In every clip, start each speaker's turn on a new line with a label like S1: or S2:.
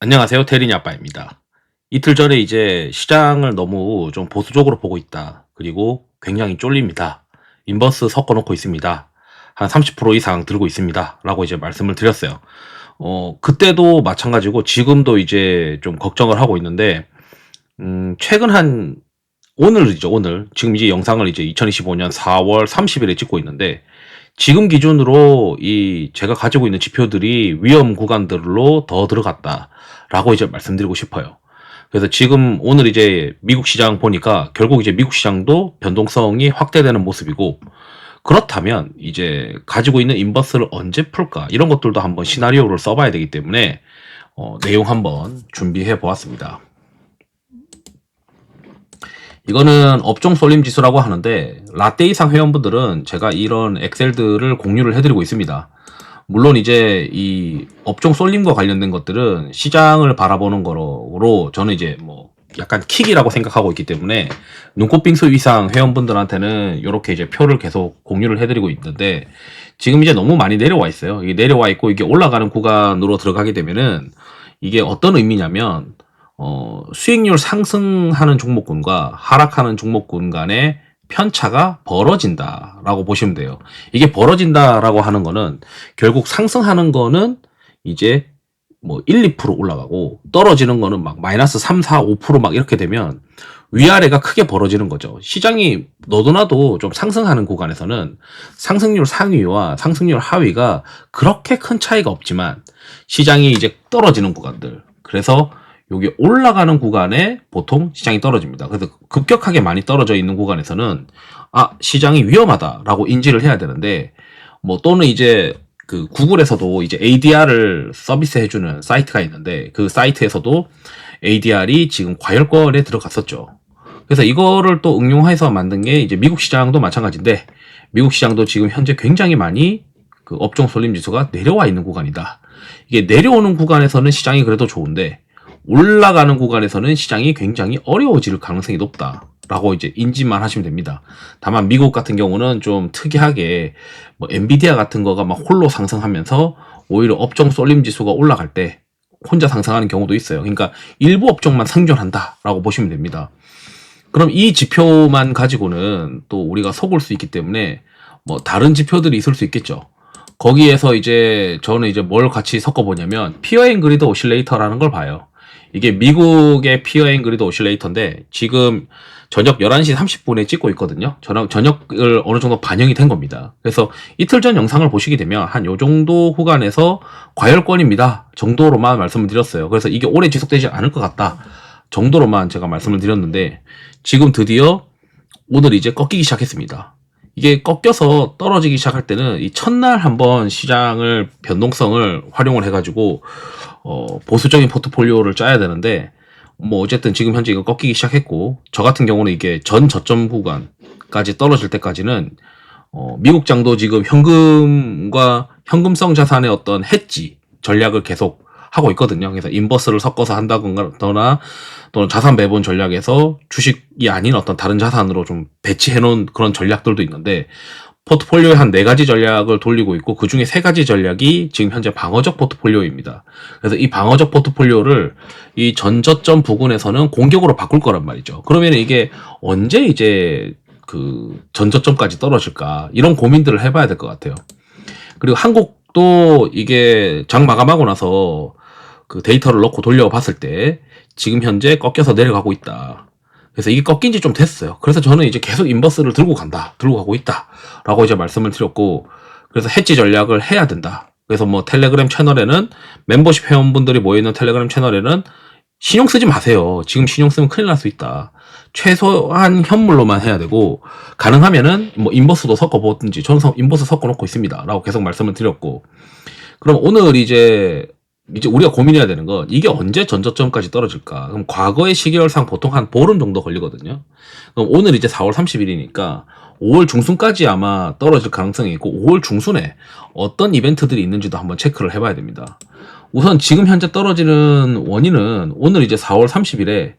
S1: 안녕하세요. 테리니 아빠입니다. 이틀 전에 이제 시장을 너무 좀 보수적으로 보고 있다. 그리고 굉장히 쫄립니다. 인버스 섞어 놓고 있습니다. 한 30% 이상 들고 있습니다. 라고 이제 말씀을 드렸어요. 어, 그때도 마찬가지고 지금도 이제 좀 걱정을 하고 있는데, 음, 최근 한, 오늘이죠, 오늘. 지금 이제 영상을 이제 2025년 4월 30일에 찍고 있는데, 지금 기준으로 이 제가 가지고 있는 지표들이 위험 구간들로 더 들어갔다라고 이제 말씀드리고 싶어요. 그래서 지금 오늘 이제 미국 시장 보니까 결국 이제 미국 시장도 변동성이 확대되는 모습이고 그렇다면 이제 가지고 있는 인버스를 언제 풀까 이런 것들도 한번 시나리오를 써봐야 되기 때문에 어, 내용 한번 준비해 보았습니다. 이거는 업종 쏠림 지수라고 하는데 라떼 이상 회원분들은 제가 이런 엑셀들을 공유를 해드리고 있습니다. 물론 이제 이 업종 쏠림과 관련된 것들은 시장을 바라보는 거로 저는 이제 뭐 약간 킥이라고 생각하고 있기 때문에 눈꽃빙수 이상 회원분들한테는 이렇게 이제 표를 계속 공유를 해드리고 있는데 지금 이제 너무 많이 내려와 있어요. 이게 내려와 있고 이게 올라가는 구간으로 들어가게 되면은 이게 어떤 의미냐면 어, 수익률 상승하는 종목군과 하락하는 종목군 간의 편차가 벌어진다라고 보시면 돼요. 이게 벌어진다라고 하는 거는 결국 상승하는 거는 이제 뭐 1, 2% 올라가고 떨어지는 거는 막 마이너스 3, 4, 5%막 이렇게 되면 위아래가 크게 벌어지는 거죠. 시장이 너도나도 좀 상승하는 구간에서는 상승률 상위와 상승률 하위가 그렇게 큰 차이가 없지만 시장이 이제 떨어지는 구간들. 그래서 여기 올라가는 구간에 보통 시장이 떨어집니다. 그래서 급격하게 많이 떨어져 있는 구간에서는 아 시장이 위험하다라고 인지를 해야 되는데 뭐 또는 이제 그 구글에서도 이제 ADR을 서비스 해주는 사이트가 있는데 그 사이트에서도 ADR이 지금 과열권에 들어갔었죠. 그래서 이거를 또 응용해서 만든 게 이제 미국 시장도 마찬가지인데 미국 시장도 지금 현재 굉장히 많이 그 업종 쏠림 지수가 내려와 있는 구간이다. 이게 내려오는 구간에서는 시장이 그래도 좋은데 올라가는 구간에서는 시장이 굉장히 어려워질 가능성이 높다 라고 이제 인지만 하시면 됩니다. 다만 미국 같은 경우는 좀 특이하게 뭐 엔비디아 같은 거가 막 홀로 상승하면서 오히려 업종 쏠림 지수가 올라갈 때 혼자 상승하는 경우도 있어요. 그러니까 일부 업종만 생존한다라고 보시면 됩니다. 그럼 이 지표만 가지고는 또 우리가 속을 수 있기 때문에 뭐 다른 지표들이 있을 수 있겠죠. 거기에서 이제 저는 이제 뭘 같이 섞어 보냐면 피어 앤 그리드 오실레이터라는 걸 봐요. 이게 미국의 피어 앤 그리드 오실레이터인데 지금 저녁 11시 30분에 찍고 있거든요. 저녁, 저녁을 어느 정도 반영이 된 겁니다. 그래서 이틀 전 영상을 보시게 되면 한 요 정도 구간에서 과열권입니다. 정도로만 말씀을 드렸어요. 그래서 이게 오래 지속되지 않을 것 같다. 정도로만 제가 말씀을 드렸는데 지금 드디어 오늘 이제 꺾이기 시작했습니다. 이게 꺾여서 떨어지기 시작할 때는 이 첫날 한번 시장을 변동성을 활용을 해가지고 어, 보수적인 포트폴리오를 짜야 되는데 뭐 어쨌든 지금 현재 이거 꺾이기 시작했고 저 같은 경우는 이게 전 저점 구간까지 떨어질 때까지는 어, 미국 장도 지금 현금과 현금성 자산의 어떤 해지 전략을 계속 하고 있거든요. 그래서 인버스를 섞어서 한다거나 또는 자산 배분 전략에서 주식이 아닌 어떤 다른 자산으로 좀 배치해 놓은 그런 전략들도 있는데 포트폴리오에 한 네 가지 전략을 돌리고 있고 그 중에 세 가지 전략이 지금 현재 방어적 포트폴리오입니다. 그래서 이 방어적 포트폴리오를 이 전저점 부근에서는 공격으로 바꿀 거란 말이죠. 그러면 이게 언제 이제 그 전저점까지 떨어질까 이런 고민들을 해봐야 될 것 같아요. 그리고 한국도 이게 장 마감하고 나서 그 데이터를 넣고 돌려봤을 때 지금 현재 꺾여서 내려가고 있다. 그래서 이게 꺾인 지 좀 됐어요. 그래서 저는 이제 계속 인버스를 들고 간다. 들고 가고 있다. 라고 이제 말씀을 드렸고, 그래서 해지 전략을 해야 된다. 그래서 뭐 텔레그램 채널에는 멤버십 회원분들이 모여있는 텔레그램 채널에는 신용 쓰지 마세요. 지금 신용 쓰면 큰일 날 수 있다. 최소한 현물로만 해야 되고, 가능하면은 뭐 인버스도 섞어 보든지, 저는 인버스 섞어 놓고 있습니다. 라고 계속 말씀을 드렸고, 그럼 오늘 이제 이제 우리가 고민해야 되는 건 이게 언제 전저점까지 떨어질까? 그럼 과거의 시계열상 보통 한 보름 정도 걸리거든요. 그럼 오늘 이제 4월 30일이니까 5월 중순까지 아마 떨어질 가능성이 있고 5월 중순에 어떤 이벤트들이 있는지도 한번 체크를 해봐야 됩니다. 우선 지금 현재 떨어지는 원인은 오늘 이제 4월 30일에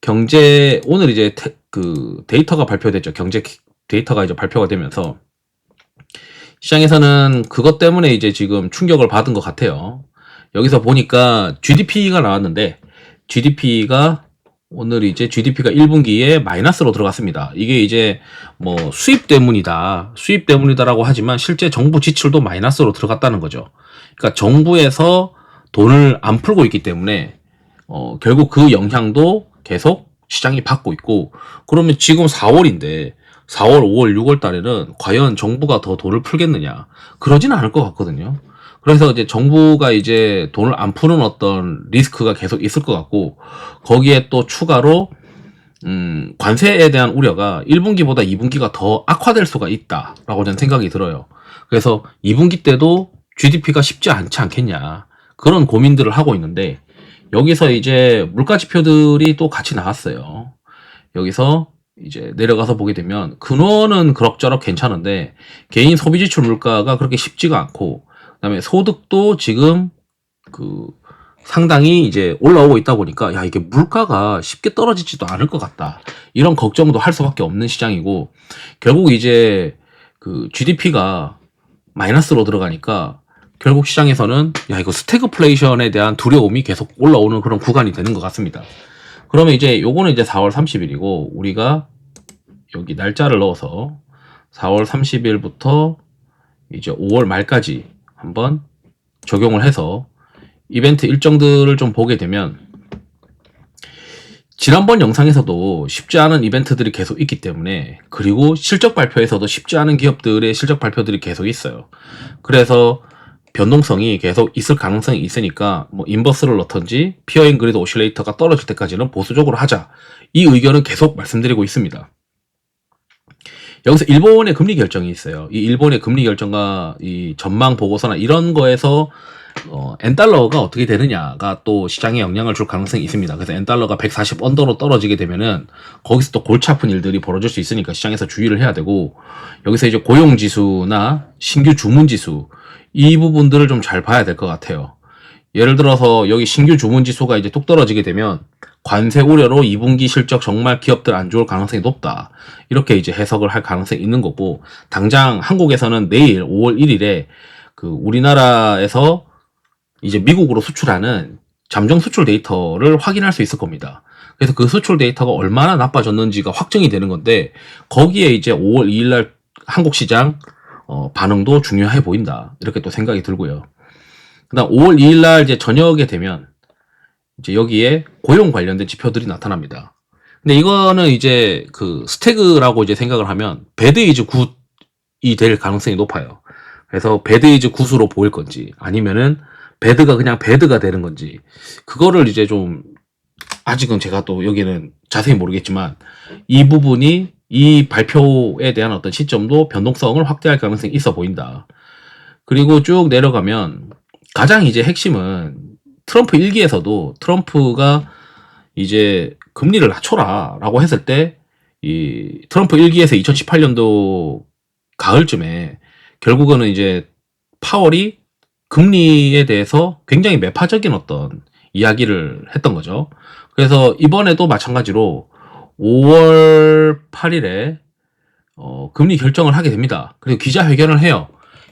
S1: 경제 오늘 이제 테, 그 데이터가 발표됐죠. 경제 데이터가 이제 발표가 되면서 시장에서는 그것 때문에 이제 지금 충격을 받은 것 같아요. 여기서 보니까 GDP가 나왔는데 GDP가 오늘 이제 GDP가 1분기에 마이너스로 들어갔습니다. 이게 이제 뭐 수입 때문이다, 수입 때문이다라고 하지만 실제 정부 지출도 마이너스로 들어갔다는 거죠. 그러니까 정부에서 돈을 안 풀고 있기 때문에 어, 결국 그 영향도 계속 시장이 받고 있고 그러면 지금 4월인데 4월, 5월, 6월 달에는 과연 정부가 더 돈을 풀겠느냐? 그러지는 않을 것 같거든요. 그래서 이제 정부가 이제 돈을 안 푸는 어떤 리스크가 계속 있을 것 같고 거기에 또 추가로 음, 관세에 대한 우려가 1분기보다 2분기가 더 악화될 수가 있다라고 저는 생각이 들어요. 그래서 2분기 때도 GDP가 쉽지 않지 않겠냐. 그런 고민들을 하고 있는데 여기서 이제 물가 지표들이 또 같이 나왔어요. 여기서 이제 내려가서 보게 되면 근원은 그럭저럭 괜찮은데 개인 소비 지출 물가가 그렇게 쉽지가 않고 그다음에 소득도 지금 그 상당히 이제 올라오고 있다 보니까 야 이게 물가가 쉽게 떨어지지도 않을 것 같다 이런 걱정도 할 수밖에 없는 시장이고 결국 이제 그 GDP가 마이너스로 들어가니까 결국 시장에서는 야 이거 스태그플레이션에 대한 두려움이 계속 올라오는 그런 구간이 되는 것 같습니다. 그러면 이제 요거는 이제 4월 30일이고 우리가 여기 날짜를 넣어서 4월 30일부터 이제 5월 말까지 한번 적용을 해서 이벤트 일정들을 좀 보게 되면 지난번 영상에서도 쉽지 않은 이벤트들이 계속 있기 때문에 그리고 실적 발표에서도 쉽지 않은 기업들의 실적 발표들이 계속 있어요. 그래서 변동성이 계속 있을 가능성이 있으니까 뭐 인버스를 넣던지 피어 인 그리드 오실레이터가 떨어질 때까지는 보수적으로 하자. 이 의견은 계속 말씀드리고 있습니다. 여기서 일본의 금리 결정이 있어요. 이 일본의 금리 결정과 이 전망 보고서나 이런 거에서 어, 엔달러가 어떻게 되느냐가 또 시장에 영향을 줄 가능성이 있습니다. 그래서 엔달러가 140 언더로 떨어지게 되면은 거기서 또 골치 아픈 일들이 벌어질 수 있으니까 시장에서 주의를 해야 되고 여기서 이제 고용 지수나 신규 주문 지수 이 부분들을 좀 잘 봐야 될 것 같아요. 예를 들어서 여기 신규 주문 지수가 이제 뚝 떨어지게 되면 관세 우려로 2분기 실적 정말 기업들 안 좋을 가능성이 높다. 이렇게 이제 해석을 할 가능성이 있는 거고 당장 한국에서는 내일 5월 1일에 그 우리나라에서 이제 미국으로 수출하는 잠정 수출 데이터를 확인할 수 있을 겁니다. 그래서 그 수출 데이터가 얼마나 나빠졌는지가 확정이 되는 건데 거기에 이제 5월 2일 날 한국 시장 어, 반응도 중요해 보인다. 이렇게 또 생각이 들고요. 그다음 5월 2일 날 이제 저녁에 되면 이제 여기에 고용 관련된 지표들이 나타납니다. 근데 이거는 이제 그 스태그라고 이제 생각을 하면 배드 이즈 굿이 될 가능성이 높아요. 그래서 배드 이즈 굿으로 보일 건지 아니면은 배드가 그냥 배드가 되는 건지 그거를 이제 좀 아직은 제가 또 여기는 자세히 모르겠지만 이 부분이 이 발표에 대한 어떤 시점도 변동성을 확대할 가능성이 있어 보인다. 그리고 쭉 내려가면 가장 이제 핵심은 트럼프 일기에서도 트럼프가 이제 금리를 낮춰라 라고 했을 때 이 트럼프 일기에서 2018년도 가을쯤에 결국은 이제 파월이 금리에 대해서 굉장히 매파적인 어떤 이야기를 했던 거죠. 그래서 이번에도 마찬가지로 5월 8일에 어, 금리 결정을 하게 됩니다. 그리고 기자회견을 해요.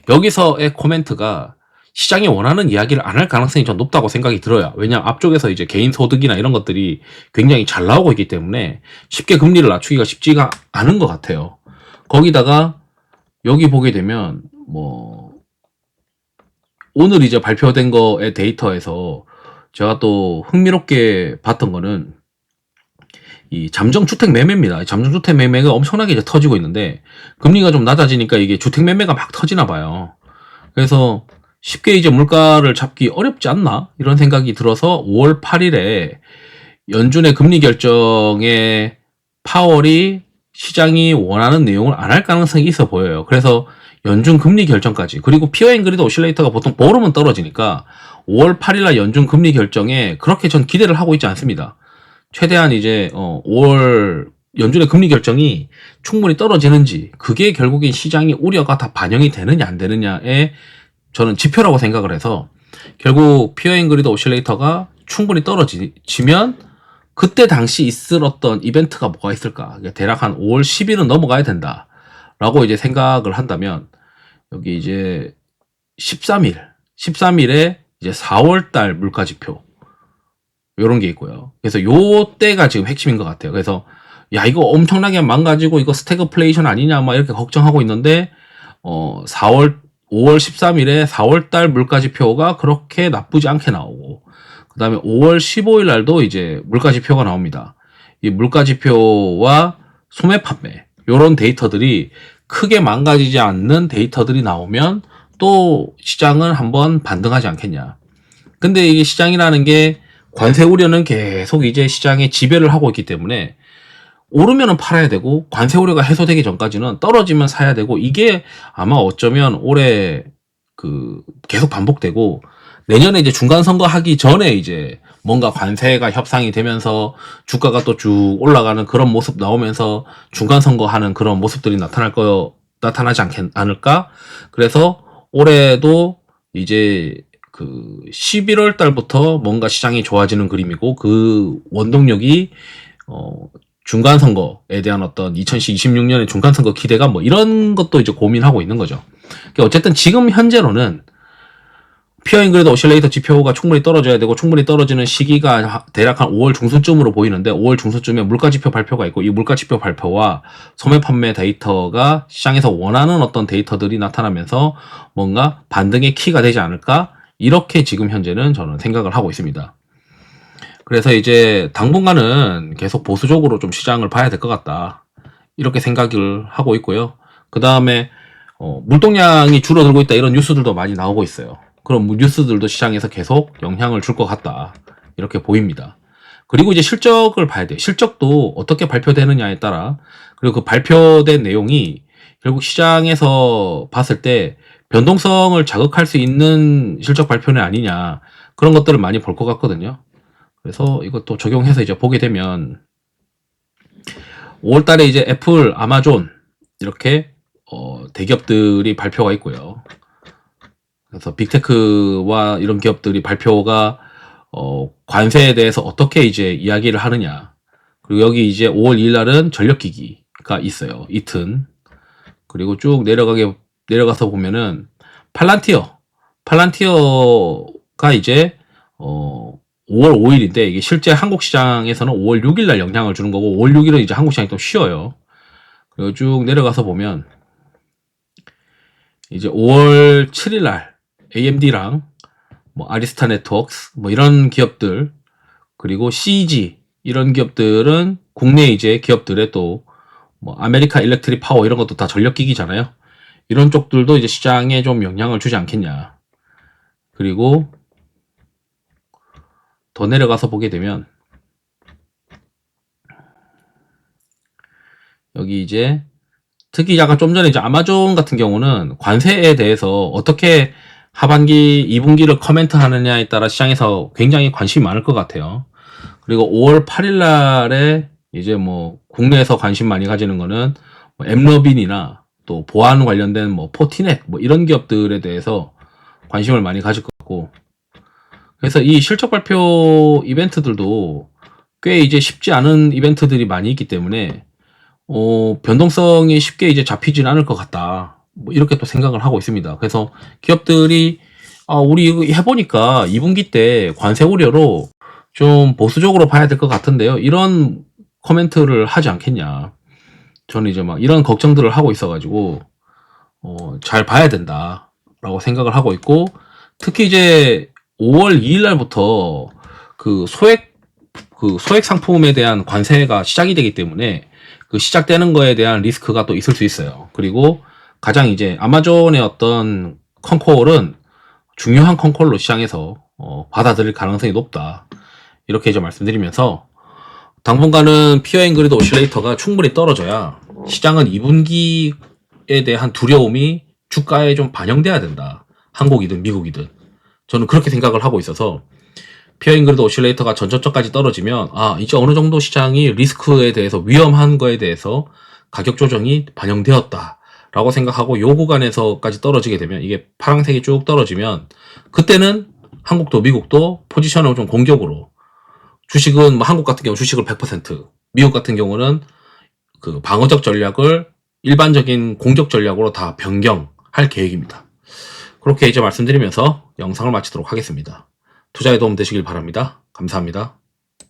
S1: 여기서의 코멘트가 시장이 원하는 이야기를 안 할 가능성이 좀 높다고 생각이 들어요. 왜냐 앞쪽에서 이제 개인 소득이나 이런 것들이 굉장히 잘 나오고 있기 때문에 쉽게 금리를 낮추기가 쉽지가 않은 것 같아요. 거기다가 여기 보게 되면 뭐 오늘 이제 발표된 거의 데이터에서 제가 또 흥미롭게 봤던 거는 이 잠정 주택 매매입니다. 잠정 주택 매매가 엄청나게 이제 터지고 있는데 금리가 좀 낮아지니까 이게 주택 매매가 막 터지나 봐요. 그래서 쉽게 이제 물가를 잡기 어렵지 않나 이런 생각이 들어서 5월 8일에 연준의 금리 결정에 파월이 시장이 원하는 내용을 안 할 가능성이 있어 보여요. 그래서 연준 금리 결정까지 그리고 피어 앵그리드 오실레이터가 보통 보름은 떨어지니까 5월 8일날 연준 금리 결정에 그렇게 전 기대를 하고 있지 않습니다. 최대한 이제 어 5월 연준의 금리 결정이 충분히 떨어지는지 그게 결국엔 시장이 우려가 다 반영이 되느냐 안 되느냐에 저는 지표라고 생각을 해서 결국 피어 앵그리드 오실레이터가 충분히 떨어지면 그때 당시 있었던 이벤트가 뭐가 있을까? 그러니까 대략 한 5월 10일은 넘어가야 된다. 라고 이제 생각을 한다면 여기 이제 13일, 13일에 이제 4월 달 물가 지표 요런 게 있고요. 그래서 요 때가 지금 핵심인 것 같아요. 그래서 야 이거 엄청나게 망가지고 이거 스태그플레이션 아니냐 막 이렇게 걱정하고 있는데 어 4월 5월 13일에 4월 달 물가 지표가 그렇게 나쁘지 않게 나오고 그 다음에 5월 15일 날도 이제 물가 지표가 나옵니다. 이 물가 지표와 소매 판매 요런 데이터들이 크게 망가지지 않는 데이터들이 나오면 또 시장은 한번 반등하지 않겠냐. 근데 이게 시장이라는 게 관세 우려는 계속 이제 시장에 지배를 하고 있기 때문에 오르면은 팔아야 되고 관세 우려가 해소되기 전까지는 떨어지면 사야 되고 이게 아마 어쩌면 올해 그 계속 반복되고 내년에 이제 중간 선거 하기 전에 이제 뭔가 관세가 협상이 되면서 주가가 또 쭉 올라가는 그런 모습 나오면서 중간 선거 하는 그런 모습들이 나타날 거 나타나지 않겠 않을까? 그래서 올해도 이제 그 11월 달부터 뭔가 시장이 좋아지는 그림이고 그 원동력이 어 중간 선거에 대한 어떤 2026년의 중간 선거 기대가 뭐 이런 것도 이제 고민하고 있는 거죠. 그러니까 어쨌든 지금 현재로는 피어인 그래도 오실레이터 지표가 충분히 떨어져야 되고 충분히 떨어지는 시기가 하- 대략 한 5월 중순쯤으로 보이는데 5월 중순쯤에 물가 지표 발표가 있고 이 물가 지표 발표와 소매 판매 데이터가 시장에서 원하는 어떤 데이터들이 나타나면서 뭔가 반등의 키가 되지 않을까 이렇게 지금 현재는 저는 생각을 하고 있습니다. 그래서 이제 당분간은 계속 보수적으로 좀 시장을 봐야 될 것 같다 이렇게 생각을 하고 있고요. 그 다음에 어, 물동량이 줄어들고 있다 이런 뉴스들도 많이 나오고 있어요. 무- 뉴스들도 시장에서 계속 영향을 줄 것 같다. 이렇게 보입니다. 그리고 이제 실적을 봐야 돼요. 실적도 어떻게 발표되느냐에 따라 그리고 그 발표된 내용이 결국 시장에서 봤을 때 변동성을 자극할 수 있는 실적 발표는 아니냐 그런 것들을 많이 볼 것 같거든요. 그래서 이것도 적용해서 이제 보게 되면 5월 달에 이제 애플, 아마존 이렇게 어, 대기업들이 발표가 있고요. 그래서 빅테크와 이런 기업들이 발표가 어, 관세에 대해서 어떻게 이제 이야기를 하느냐. 그리고 여기 이제 5월 2일 날은 전력기기가 있어요. 이튼. 그리고 쭉 내려가게 내려가서 보면은 팔란티어. 팔란티어가 이제 어 5월 5일인데 이게 실제 한국 시장에서는 5월 6일 날 영향을 주는 거고 5월 6일은 이제 한국 시장이 또 쉬어요. 그리고 쭉 내려가서 보면 이제 5월 7일 날 AMD랑 뭐 아리스타 네트워크스 뭐 이런 기업들 그리고 CG 이런 기업들은 국내 이제 기업들의 또 뭐 아메리카 일렉트릭 파워 이런 것도 다 전력기기잖아요. 이런 쪽들도 이제 시장에 좀 영향을 주지 않겠냐. 그리고 더 내려가서 보게 되면 여기 이제 특히 약간 좀 전에 이제 아마존 같은 경우는 관세에 대해서 어떻게 하반기 2분기를 커멘트 하느냐에 따라 시장에서 굉장히 관심이 많을 것 같아요. 그리고 5월 8일 날에 이제 뭐 국내에서 관심 많이 가지는 거는 뭐 엠러빈이나 또 보안 관련된 뭐 포티넷 뭐 이런 기업들에 대해서 관심을 많이 가질 것 같고 그래서 이 실적 발표 이벤트들도 꽤 이제 쉽지 않은 이벤트들이 많이 있기 때문에 어, 변동성이 쉽게 이제 잡히진 않을 것 같다. 뭐 이렇게 또 생각을 하고 있습니다. 그래서 기업들이 아, 우리 이거 해보니까 2분기 때 관세 우려로 좀 보수적으로 봐야 될 것 같은데요. 이런 코멘트를 하지 않겠냐. 저는 이제 막 이런 걱정들을 하고 있어가지고 어, 잘 봐야 된다 라고 생각을 하고 있고 특히 이제 5월 2일 날부터 그 소액 그 소액 상품에 대한 관세가 시작이 되기 때문에 그 시작되는 거에 대한 리스크가 또 있을 수 있어요. 그리고 가장 이제 아마존의 어떤 컨콜은 중요한 컨콜로 시장에서 어, 받아들일 가능성이 높다. 이렇게 이제 말씀드리면서 당분간은 피어인 그리드 오실레이터가 충분히 떨어져야 시장은 2분기에 대한 두려움이 주가에 좀 반영돼야 된다. 한국이든 미국이든. 저는 그렇게 생각을 하고 있어서 피어인 그리드 오실레이터가 전저점까지 떨어지면 아 이제 어느 정도 시장이 리스크에 대해서 위험한 거에 대해서 가격 조정이 반영되었다 라고 생각하고 요 구간에서까지 떨어지게 되면 이게 파란색이 쭉 떨어지면 그때는 한국도 미국도 포지션을 좀 공격으로 주식은 뭐 한국 같은 경우 주식을 100% 미국 같은 경우는 그 방어적 전략을 일반적인 공격 전략으로 다 변경할 계획입니다. 그렇게 이제 말씀드리면서 영상을 마치도록 하겠습니다. 투자에 도움 되시길 바랍니다. 감사합니다.